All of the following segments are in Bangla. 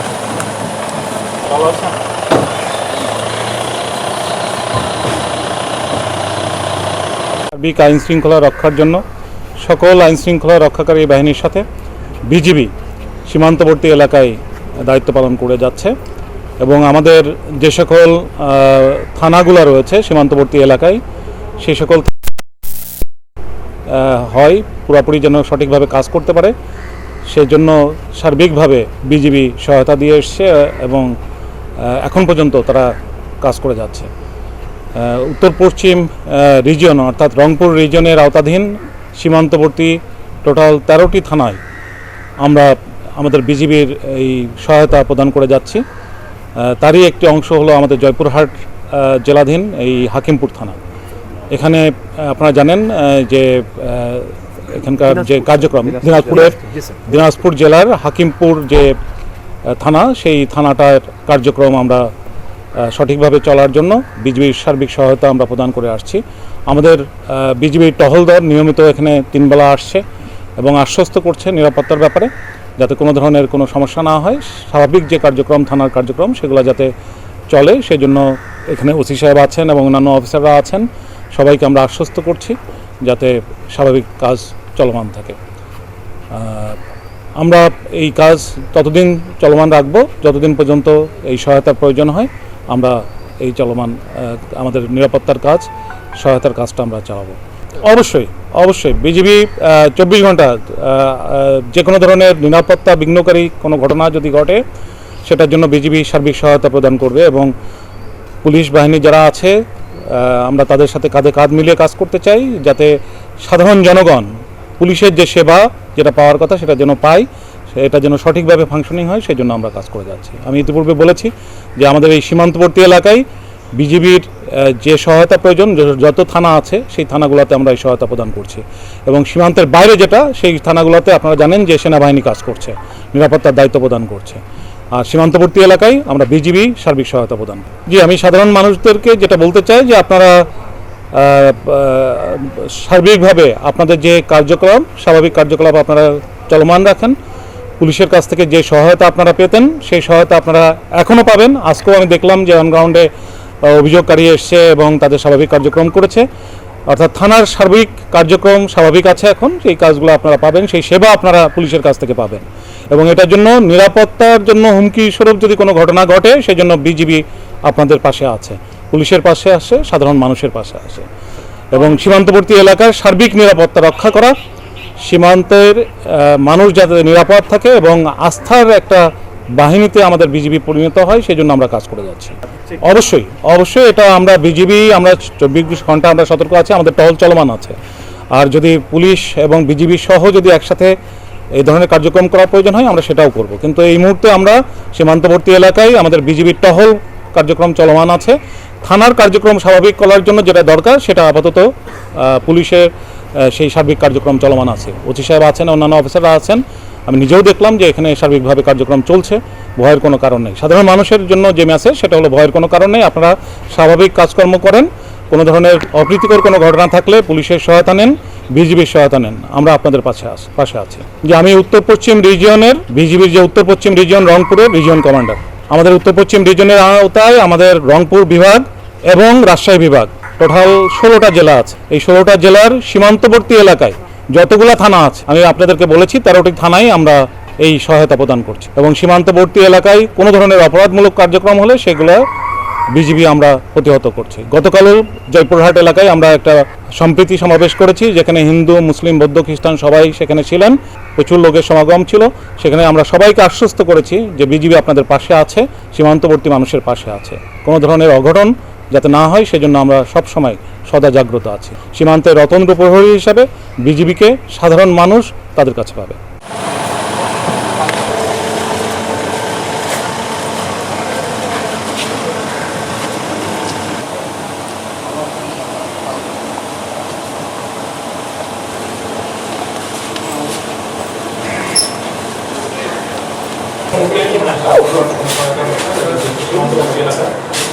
আছেন সার্বিক আইন শৃঙ্খলা রক্ষার জন্য সকল আইন শৃঙ্খলা রক্ষাকারী বাহিনীর সাথে বিজিবি সীমান্তবর্তী এলাকায় দায়িত্ব পালন করে যাচ্ছে এবং আমাদের যে সকল থানাগুলো রয়েছে সীমান্তবর্তী এলাকায় সেই সকল হয়, পুরোপুরি যেন সঠিকভাবে কাজ করতে পারে। সেই জন্য সার্বিকভাবে বিজিবি সহায়তা দিয়ে এসছে, এবং এখন পর্যন্ত তারা কাজ করে যাচ্ছে। উত্তর পশ্চিম রিজিয়ন অর্থাৎ রংপুর রিজিয়নের আওতাধীন সীমান্তবর্তী টোটাল তেরোটি থানায় আমরা আমাদের বিজিবির এই সহায়তা প্রদান করে যাচ্ছি। তারই একটি অংশ হলো আমাদের জয়পুরহাট জেলাধীন এই হাকিমপুর থানা। এখানে আপনারা জানেন যে এখানকার যে কার্যক্রম দিনাজপুরের দিনাজপুর জেলার হাকিমপুর যে থানা সেই থানাটার কার্যক্রম আমরা সঠিকভাবে চলার জন্য বিজিবির সার্বিক সহায়তা আমরা প্রদান করে আসছি। আমাদের বিজিবির টহল দল নিয়মিত এখানে তিনবেলা আসছে এবং আশ্বস্ত করছে নিরাপত্তার ব্যাপারে যাতে কোনো ধরনের কোনো সমস্যা না হয়। স্বাভাবিক যে কার্যক্রম থানার কার্যক্রম সেগুলো যাতে চলে সেই জন্য এখানে ওসি সাহেব আছেন এবং অন্যান্য অফিসাররা আছেন। সবাইকে আমরা আশ্বস্ত করছি যাতে স্বাভাবিক কাজ চলমান থাকে। আমরা এই কাজ ততদিন চলমান রাখব। যতদিন পর্যন্ত এই সহায়তার প্রয়োজন হয়, আমরা এই চলমান আমাদের নিরাপত্তার কাজ, সহায়তার কাজটা আমরা চালাবো। অবশ্যই অবশ্যই বিজিবি চব্বিশ ঘণ্টা যে কোনো ধরনের নিরাপত্তা বিঘ্নকারী কোনো ঘটনা যদি ঘটে, সেটার জন্য বিজিবি সার্বিক সহায়তা প্রদান করবে এবং পুলিশ বাহিনী যারা আছে আমরা তাদের সাথে কাঁধে কাঁধ মিলিয়ে কাজ করতে চাই, যাতে সাধারণ জনগণ পুলিশের যে সেবা যেটা পাওয়ার কথা সেটা যেন পায় এটা যেন সঠিকভাবে ফাংশনিং হয় সেই জন্য আমরা কাজ করে যাচ্ছি। আমি ইতিপূর্বে বলেছি যে আমাদের এই সীমান্তবর্তী এলাকায় বিজিবির যে সহায়তা প্রয়োজন যত থানা আছে, সেই থানাগুলোতে আমরা এই সহায়তা প্রদান করছি। এবং সীমান্তের বাইরে যেটা, সেই থানাগুলোতে আপনারা জানেন যে সেনাবাহিনী কাজ করছে, নিরাপত্তার দায়িত্ব প্রদান করছে। আর সীমান্তবর্তী এলাকায় আমরা বিজিবি সার্বিক সহায়তা প্রদান। জি, আমি সাধারণ মানুষদেরকে যেটা বলতে চাই যে আপনারা সার্বিকভাবে আপনাদের যে কার্যক্রম, স্বাভাবিক কার্যকলাপ আপনারা চলমান রাখেন। পুলিশের কাছ থেকে যে সহায়তা আপনারা পেতেন, সেই সহায়তা আপনারা এখনও পাবেন। আজকেও আমি দেখলাম যে অনগ্রাউন্ডে অভিযোগকারী এসছে এবং তাদের স্বাভাবিক কার্যক্রম করেছে। অর্থাৎ থানার সার্বিক কার্যক্রম স্বাভাবিক আছে এখন, সেই কাজগুলো আপনারা পাবেন, সেই সেবা আপনারা পুলিশের কাছ থেকে পাবেন। এবং এটার জন্য নিরাপত্তার জন্য হুমকি স্বরূপ যদি কোনো ঘটনা ঘটে সেই জন্য বিজিবি আপনাদের পাশে আছে। পুলিশের পাশে আসে, সাধারণ মানুষের পাশে আসে। এবং সীমান্তবর্তী এলাকার সার্বিক নিরাপত্তা রক্ষা করা, সীমান্তের মানুষ যাতে নিরাপদ থাকে এবং আস্থার একটা বাহিনীতে আমাদের বিজিবি পরিণত হয় সেই জন্য আমরা কাজ করে যাচ্ছি। অবশ্যই অবশ্যই এটা আমরা বিজিবি, আমরা চব্বিশ ঘণ্টা আমরা সতর্ক আছি, আমাদের টহল চলমান আছে। আর যদি পুলিশ এবং বিজিবি সহ যদি একসাথে এই ধরনের কার্যক্রম করার প্রয়োজন হয়, আমরা সেটাও করব। কিন্তু এই মুহূর্তে আমরা সীমান্তবর্তী এলাকায় আমাদের বিজিবির টহল কার্যক্রম চলমান আছে। থানার কার্যক্রম স্বাভাবিক করার জন্য যেটা দরকার, সেটা আপাতত পুলিশের সেই সার্বিক কার্যক্রম চলমান আছে। ওসি সাহেব আছেন, অন্যান্য অফিসাররা আছেন। আমি নিজেও দেখলাম যে এখানে সার্বিকভাবে কার্যক্রম চলছে, ভয়ের কোনো কারণ নেই। সাধারণ মানুষের জন্য যে মেসেজ সেটা হলো ভয়ের কোনো কারণ নেই। আপনারা স্বাভাবিক কাজকর্ম করেন, কোনো ধরনের অপ্রীতিকর কোনো ঘটনা থাকলে পুলিশের সহায়তা নেন বিজিবির সহায়তা নেন। আমরা আপনাদের পাশে আছি পাশে আছি। যে আমি উত্তর পশ্চিম রিজিয়নের বিজিবির যে উত্তর পশ্চিম রিজিয়ন রংপুরের রিজিয়ন কমান্ডার। আমাদের উত্তর পশ্চিম রিজিয়নের আওতায় আমাদের রংপুর বিভাগ এবং রাজশাহী বিভাগ। টোটাল ষোলোটা জেলা আছে। এই ষোলোটা জেলার সীমান্তবর্তী এলাকায় যতগুলা থানা আছে, আমি আপনাদেরকে বলেছি, তেরোটি থানায় আমরা এই সহায়তা প্রদান করছি। এবং সীমান্তবর্তী এলাকায় কোনো ধরনের অপরাধমূলক কার্যক্রম হলে সেগুলো বিজিবি আমরা প্রতিহত করছি। গতকালও জয়পুরহাট এলাকায় আমরা একটা সম্প্রীতি সমাবেশ করেছি, যেখানে হিন্দু, মুসলিম, বৌদ্ধ, খ্রিস্টান সবাই সেখানে ছিলেন। প্রচুর লোকের সমাগম ছিল। সেখানে আমরা সবাইকে আশ্বস্ত করেছি যে বিজিবি আপনাদের পাশে আছে, সীমান্তবর্তী মানুষের পাশে আছে। কোনো ধরনের অঘটন যাতে না হয়, সেজন্য আমরা সব সময় সদা জাগ্রত আছি। সীমান্তে রতন প্রহরী হিসাবে বিজিবিকে সাধারণ মানুষ তাদের কাছে পাবে।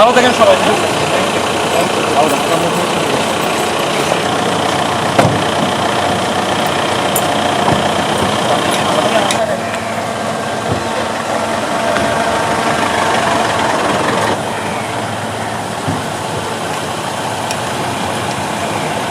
এখানে থাকে না আপনারা ভালো থাকেন সবাই।